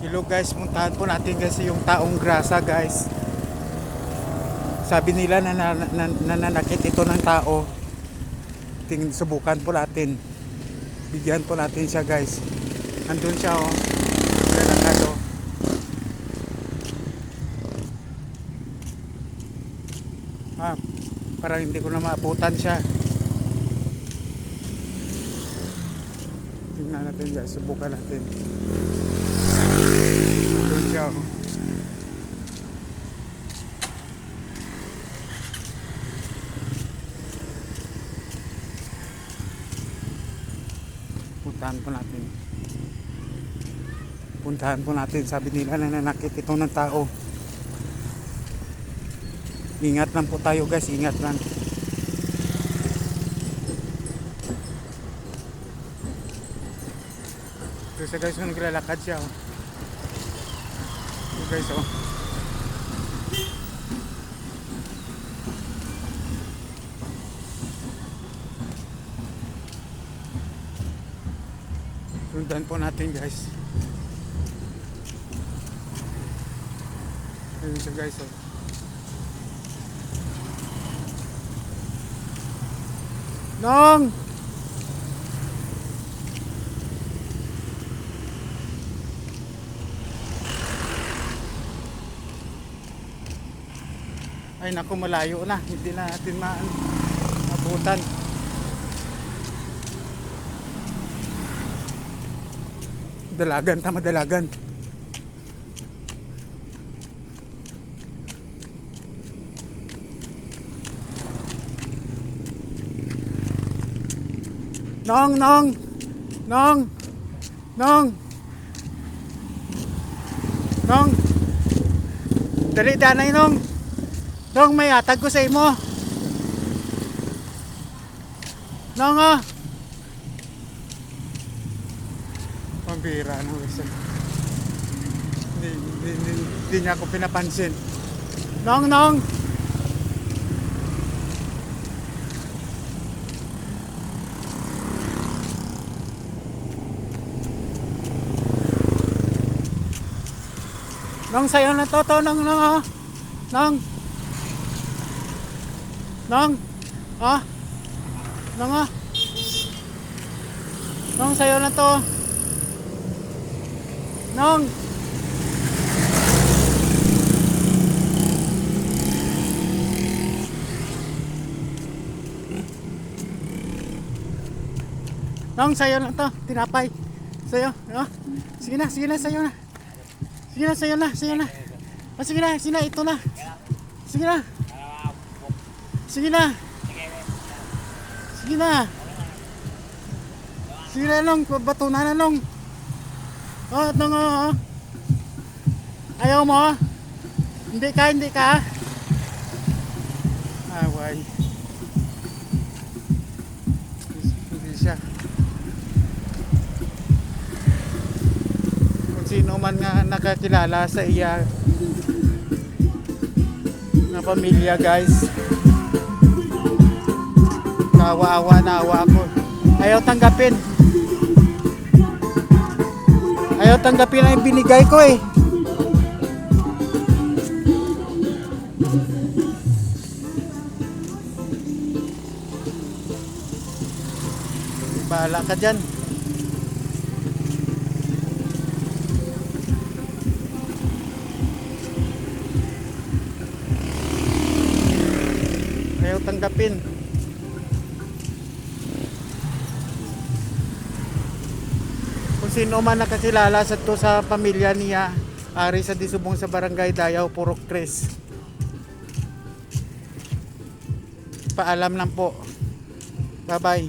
Hello guys, puntahan po natin kasi yung taong grasa guys. Sabi nila na, na, na, nananakit ito ng tao. Ting subukan po natin. Bigyan po natin siya guys. Andun siya oh. Lalakad oh. Ah, parang hindi ko na maabutan siya. Tingnan natin guys, subukan natin. Oh. Puntahan po natin. Puntahan po natin. Sabi nila na nanakit ito ng tao. Ingat lang po tayo guys. Ingat lang. Siya guys, nung naglalakad siya. Oh. Guys, oh. Sundan po natin guys. Ayun siya guys, oh. Nong! Ay naku, malayo na. Hindi na natin ma mabutan. Dalagan, tama dalagan. Nong, nong, nong, nong, nong. Dali, danay, nong. Nong, may atag ko sa imo. Nong, ah. Pambira na isa. Hindi, hindi, hindi, hindi niya ako pinapansin. Nong, nong. Nong, sayo na to, to, nong, nong, ah. Nong. Nong. Ah. Nong, ah. Nong, sayo na to. Nong. Nong, sayo na to. Tinapay. Sayo. No? Sige na, sige na, sayo na. Sige na, sayo na, sayo na. Oh, sige na, sige na, ito na. Sige na. Sige na. Sige na. Sige na, Nong. Bato na na, Nong. Oh, ito nga, oh. Ayaw mo? Hindi ka, hindi ka? Away. Hindi siya. Kung sino man nga nakakilala sa iya na pamilya, guys. Kawa-awa na awa ako. Ayaw tanggapin. Ayaw tanggapin ang binigay ko eh. Bahala ka dyan. Ayaw tanggapin. Kung sino man nakakilala sa to sa pamilya niya, ari sa disubong sa barangay Dayaw, Purok 3. Paalam lang po. Bye-bye.